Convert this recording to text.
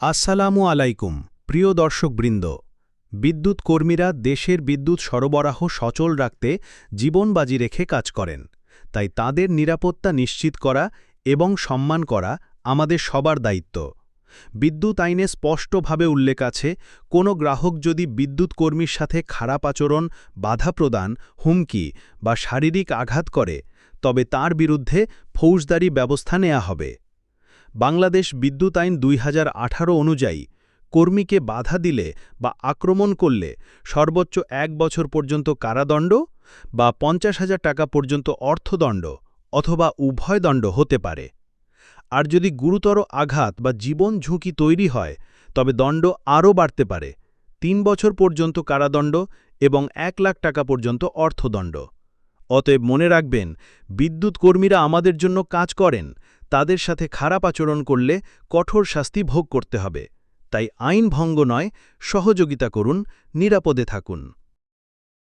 আসসালামু আলাইকুম, প্রিয় দর্শকবৃন্দ। বিদ্যুৎ কর্মীরা দেশের বিদ্যুৎ সরবরাহ সচল রাখতে জীবন বাজি রেখে কাজ করেন। তাই তাদের নিরাপত্তা নিশ্চিত করা এবং সম্মান করা আমাদের সবার দায়িত্ব। বিদ্যুৎ আইনে স্পষ্টভাবে উল্লেখ আছে, কোনো গ্রাহক যদি বিদ্যুৎ কর্মীর সাথে খারাপ আচরণ, বাধা প্রদান, হুমকি বা শারীরিক আঘাত করে, তবে তার বিরুদ্ধে ফৌজদারি ব্যবস্থা নেওয়া হবে। বাংলাদেশ বিদ্যুৎ আইন দুই হাজার আঠারো অনুযায়ী কর্মীকে বাধা দিলে বা আক্রমণ করলে সর্বোচ্চ এক বছর পর্যন্ত কারাদণ্ড বা পঞ্চাশ হাজার টাকা পর্যন্ত অর্থদণ্ড অথবা উভয় দণ্ড হতে পারে। আর যদি গুরুতর আঘাত বা জীবন ঝুঁকি তৈরি হয়, তবে দণ্ড আরও বাড়তে পারে, তিন বছর পর্যন্ত কারাদণ্ড এবং এক লাখ টাকা পর্যন্ত অর্থদণ্ড। অতএব মনে রাখবেন, বিদ্যুৎ কর্মীরা আমাদের জন্য কাজ করেন তাদের সাথে খারাপ আচরণ করলে কঠোর শাস্তি ভোগ করতে হবে। তাই আইন ভঙ্গ নয়, সহযোগিতা করুন, নিরাপদে থাকুন।